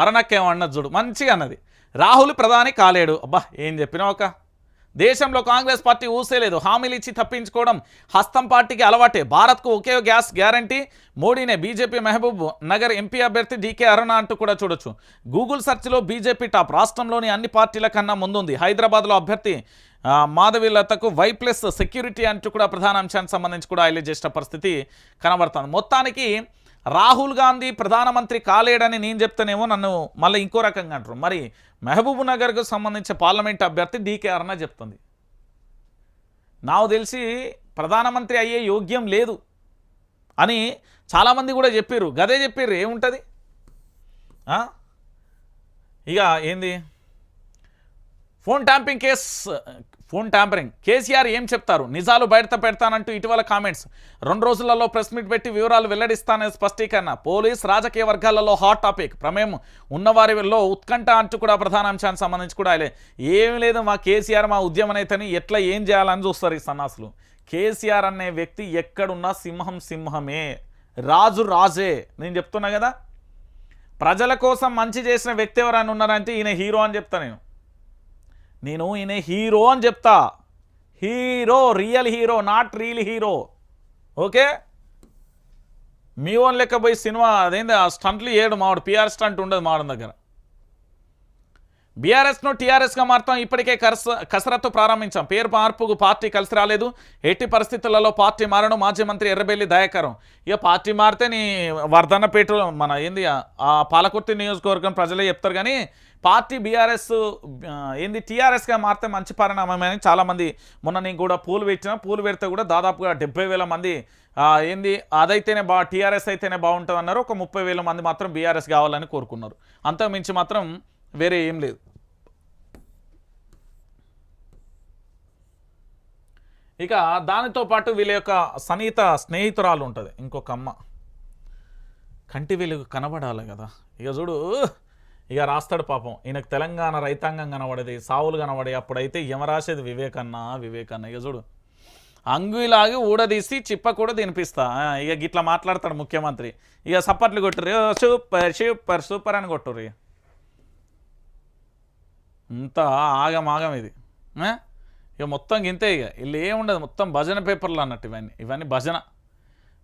అరణక్కేమన్నది చూడు మంచిగా అన్నది. రాహుల్ ప్రధాని కాలేడు. అబ్బా ఏం చెప్పినావు ఒక దేశంలో కాంగ్రెస్ పార్టీ ఊసేలేదు హామీలు ఇచ్చి తప్పించుకోవడం హస్తం పార్టీకి అలవాటే. భారత్కు ఒకే గ్యాస్ గ్యారంటీ. మోడీనే బీజేపీ మహబూబ్ నగర్ ఎంపీ అభ్యర్థి డీకే అరుణ అంటూ కూడా చూడొచ్చు. గూగుల్ సెర్చ్లో బీజేపీ టాప్. రాష్ట్రంలోని అన్ని పార్టీల కన్నా ముందుంది. హైదరాబాద్లో అభ్యర్థి ఆ, మాధవీలతకు వై ప్లస్ సెక్యూరిటీ అంటూ కూడా ప్రధాన అంశానికి సంబంధించి కూడా హైలైట్ చేసిన పరిస్థితి కనబడుతుంది. మొత్తానికి రాహుల్ గాంధీ ప్రధానమంత్రి కాలేడని నేను చెప్తానేమో నన్ను మళ్ళీ ఇంకో రకంగా అంటారు. మరి మహబూబ్ నగర్కు సంబంధించిన పార్లమెంట్ అభ్యర్థి డీకే అరుణ చెప్తుంది. నాకు తెలిసి ప్రధానమంత్రి అయ్యే యోగ్యం లేదు అని చాలామంది కూడా చెప్పారు గదే చెప్పారు ఏముంటుంది? ఇక ఏంది? Phone tapping case phone tampering. KCR ఏం చెప్తారు? నిజాలు బయట పెడతానంటూ ఇటీవల కామెంట్స్. రెండు రోజులలో ప్రెస్ మీట్ పెట్టి వివరాలు వెల్లడిస్తానని స్పష్టీకరణ. పోలీస్ రాజకీయ వర్గాలలో హాట్ టాపిక్. ప్రమేయం ఉన్నవారిలో ఉత్కంఠ అంటూ కూడా ప్రధాన అంశానికి సంబంధించి కూడా ఏం లేదు మా కేసీఆర్ మా ఉద్యమ నేతని ఎట్లా ఏం చేయాలని చూస్తారు ఈ సన్నాసులు. కేసీఆర్ అనే వ్యక్తి ఎక్కడున్నా సింహం సింహమే. రాజు రాజే. నేను చెప్తున్నా కదా? ప్రజల కోసం మంచి చేసిన వ్యక్తి ఎవరైనా ఉన్నారంటే ఈయన హీరో అని చెప్తా నేను. నేను ఈయన హీరో అని చెప్తా. Hero real hero not real hero. Okay? Me own లెక్క పోయి సినిమా అదేంది ఆ స్టంట్లు ఏడు మావాడు పిఆర్ స్టంట్ ఉండదు మావాడి దగ్గర. బీఆర్ఎస్ను టీఆర్ఎస్గా మారుతాం. ఇప్పటికే కస కసరత్తు ప్రారంభించాం. పేరు మార్పుకు పార్టీ కలిసి రాలేదు. ఎట్టి పరిస్థితులలో పార్టీ మారడం మాజీ మంత్రి ఎర్రబెల్లి దయాకరం. ఇక పార్టీ మారితే నీ వర్ధన్నపేట మన ఏంది ఆ- పాలకుర్తి నియోజకవర్గం ప్రజలే చెప్తారు కానీ పార్టీ బీఆర్ఎస్ ఏంది టీఆర్ఎస్గా మారితే మంచి పరిణామమే అని చాలామంది మొన్న నేను కూడా పూలు పెట్టిన. పూలు పెడితే కూడా దాదాపుగా డెబ్బై వేల మంది ఏంది అదైతేనే బా టీఆర్ఎస్ అయితేనే బాగుంటుంది అన్నారు ఒక ముప్పై వేల మంది మాత్రం బీఆర్ఎస్ కావాలని కోరుకున్నారు. అంతకు మించి మాత్రం వేరే ఏం లేదు. ఇక దానితో పాటు వీళ్ళ యొక్క సన్నిహిత స్నేహితురాలు ఉంటుంది ఇంకొక అమ్మ. కంటి వెలుగు కనబడాలి కదా. ఇక చూడు ఇక రాస్తాడు పాపం. ఈయనకు తెలంగాణ రైతాంగం కనబడేది సావులు కనబడే అప్పుడైతే యమరాసేది వివేకన్న వివేకన్న. ఇక చూడు అంగులాగి ఊడదీసి చిప్ప కూడా తినిపిస్తా. ఇక గిట్లా మాట్లాడతాడు ముఖ్యమంత్రి. ఇక సప్పట్లు కొట్టుర్రి. సూపర్ సూపర్ సూపర్ అని కొట్టుర్రి. అంత ఆగం ఆగం ఇది. ఇక మొత్తం గింతే ఇక. వీళ్ళు ఏముండదు. మొత్తం భజన పేపర్లు అన్నట్టు ఇవన్నీ. ఇవన్నీ భజన.